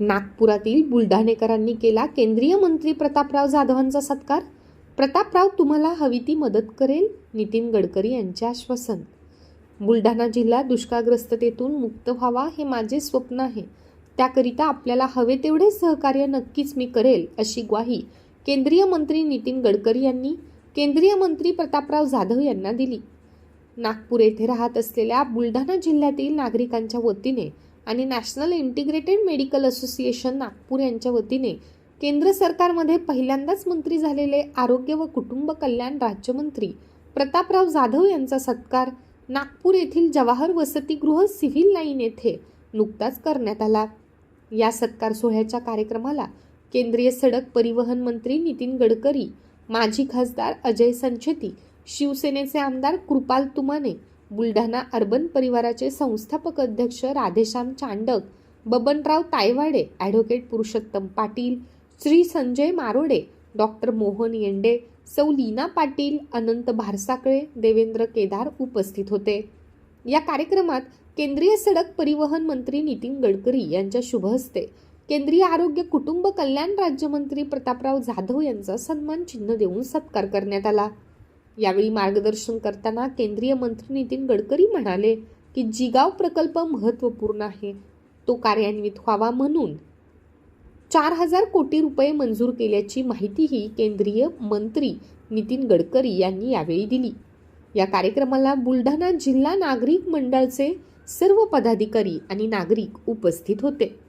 नागपुरातील बुलढाणेकरांनी केला केंद्रीय मंत्री प्रतापराव जाधवांचा सत्कार. प्रतापराव तुम्हाला हवी ती मदत करेल? नितीन गडकरी यांचे आश्वासन. बुलढाणा जिल्हा दुष्काळग्रस्ततेतून मुक्त व्हावा हे माझे स्वप्न आहे. त्याकरिता आपल्याला हवे तेवढे सहकार्य नक्कीच मी करेल अशी ग्वाही केंद्रीय मंत्री नितीन गडकरी यांनी केंद्रीय मंत्री प्रतापराव जाधव यांना दिली. नागपूर येथे राहत असलेल्या बुलढाणा जिल्ह्यातील नागरिकांच्या वतीने आणि national integrated medical association Nagpur यांच्या वतीने केंद्र सरकारमध्ये पहिल्यांदाच मंत्री झालेले आरोग्य व कुटुंब कल्याण राज्यमंत्री प्रतापराव जाधव यांचा सत्कार नागपूर येथील जवाहर वसतिगृह सिव्हिल लाईन येथे नुकताच करण्यात आला. या सत्कार सोहळ्याच्या कार्यक्रमाला केंद्रीय सडक परिवहन मंत्री नितीन गडकरी माजी खासदार अजय संचेती शिवसेनेचे आमदार कृपाल तुमाने बुलढाणा अर्बन परिवाराचे संस्थापक अध्यक्ष राधेश्याम चांडक बबनराव तायवाडे ॲडव्होकेट पुरुषोत्तम पाटील श्री संजय मारोडे डॉक्टर मोहन येंडे सौ लीना पाटील अनंत भारसाकळे देवेंद्र केदार उपस्थित होते. या कार्यक्रमात केंद्रीय सडक परिवहन मंत्री नितीन गडकरी यांच्या शुभ हस्ते केंद्रीय आरोग्य कुटुंब कल्याण राज्यमंत्री प्रतापराव जाधव यांचा सन्मान चिन्ह देऊन सत्कार करण्यात आला. यावेळी मार्गदर्शन करताना केंद्रीय मंत्री नितीन गडकरी म्हणाले की जिगाव प्रकल्प महत्त्वपूर्ण आहे. तो कार्यान्वित व्हावा म्हणून चार हजार कोटी रुपये मंजूर केल्याची माहितीही केंद्रीय मंत्री नितीन गडकरी यांनी यावेळी दिली. या कार्यक्रमाला बुलढाणा जिल्हा नागरिक मंडळाचे सर्व पदाधिकारी आणि नागरिक उपस्थित होते.